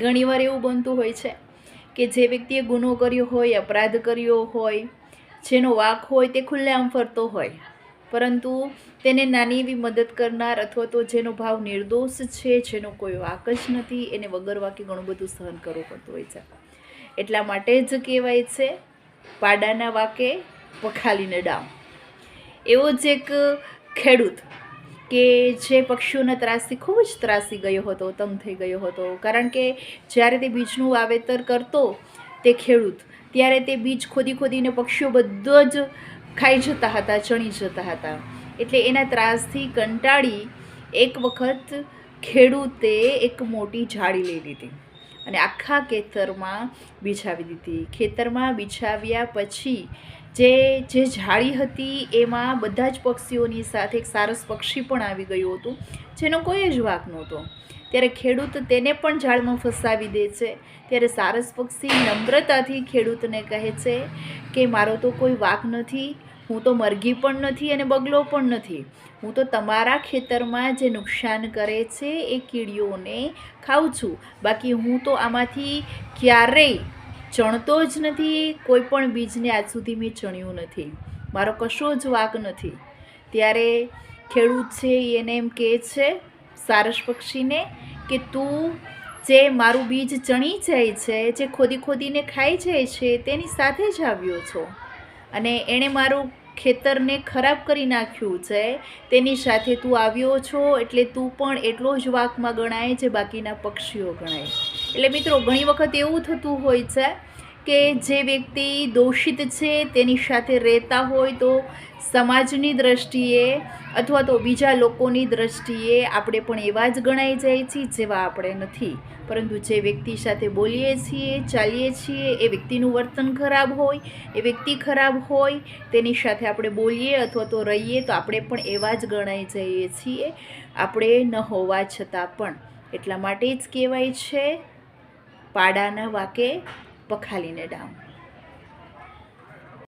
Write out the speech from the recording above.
ઘણીવાર એવું બનતું હોય છે કે જે વ્યક્તિએ ગુનો કર્યો હોય, અપરાધ કર્યો હોય, જેનો વાક હોય તે ખુલ્લેઆમ ફરતો હોય. પરંતુ તેને નાની એવી મદદ કરનાર અથવા તો જેનો ભાવ નિર્દોષ છે, જેનો કોઈ વાક જ નથી, એને વગર વાકે ઘણું બધું સહન કરવું પડતું હોય છે. એટલા માટે જ કહેવાય છે, પાડાના વાકે પખાલીને ડામ. એવો જ એક ખેડૂત કે જે પક્ષીઓના ત્રાસથી ખૂબ જ ત્રાસી ગયો હતો, તંગ થઈ ગયો હતો. કારણ કે જ્યારે તે બીજનું વાવેતર કરતો, તે ખેડૂત, ત્યારે તે બીજ ખોદી ખોદીને પક્ષીઓ બધો જ ખાઈ જતા હતા, ચણી જતા હતા. એટલે એના ત્રાસથી કંટાળી એક વખત ખેડૂતે એક મોટી જાળી લઈ લીધી. અને આખા ખેતરમાં બિછાવી દીધી. ખેતરમાં બિછાવ્યા પછી જે જે જાળી હતી એમાં બધા જ પક્ષીઓની સાથે એક સારસ પક્ષી પણ આવી ગયું હતું, જેનો કોઈ જ વાક નહોતો. ત્યારે ખેડૂત તેને પણ જાળમાં ફસાવી દે છે. ત્યારે સારસ પક્ષી નમ્રતાથી ખેડૂતને કહે છે કે, મારો તો કોઈ વાક નથી હું તો મરઘી પણ નથી અને બગલો પણ નથી. હું તો તમારા ખેતરમાં જે નુકસાન કરે છે એ કીડીઓને ખાઉં છું. બાકી હું તો આમાંથી ક્યારેય ચણતો જ નથી, કોઈ પણ બીજને આજ સુધી મેં ચણ્યું નથી. મારો કશો જ વાક નથી. ત્યારે ખેડૂત છે એને એમ કહે છે, સારસ પક્ષીને, કે તું જે મારું બીજ ચણી જાય છે, જે ખોદી ખોદીને ખાઈ જાય છે, તેની સાથે જ આવ્યો છો. અને એણે મારું ખેતરને ખરાબ કરી નાખ્યું છે. તેની સાથે તું આવ્યો છો એટલે તું પણ એટલો જ વાકમાં ગણાય જે બાકીના પક્ષીઓ ગણાય. એટલે મિત્રો, ઘણી વખત એવું થતું હોય છે કે જે વ્યક્તિ દોષિત છે તેની સાથે રહેતા હોય તો સમાજની દ્રષ્ટિએ અથવા તો બીજા લોકોની દ્રષ્ટિએ આપણે પણ એવા જ ગણાઈ જાય છીએ જેવા આપણે નથી. પરંતુ જે વ્યક્તિ સાથે બોલીએ છીએ, ચાલીએ છીએ, એ વ્યક્તિનું વર્તન ખરાબ હોય, એ વ્યક્તિ ખરાબ હોય, તેની સાથે આપણે બોલીએ અથવા તો રહીએ તો આપણે પણ એવા જ ગણાઈ જઈએ છીએ. આપણે ન હોવા છતાં પણ એટલા માટે જ કહેવાય છે. પાડાના વાકે પખાલીને ડામ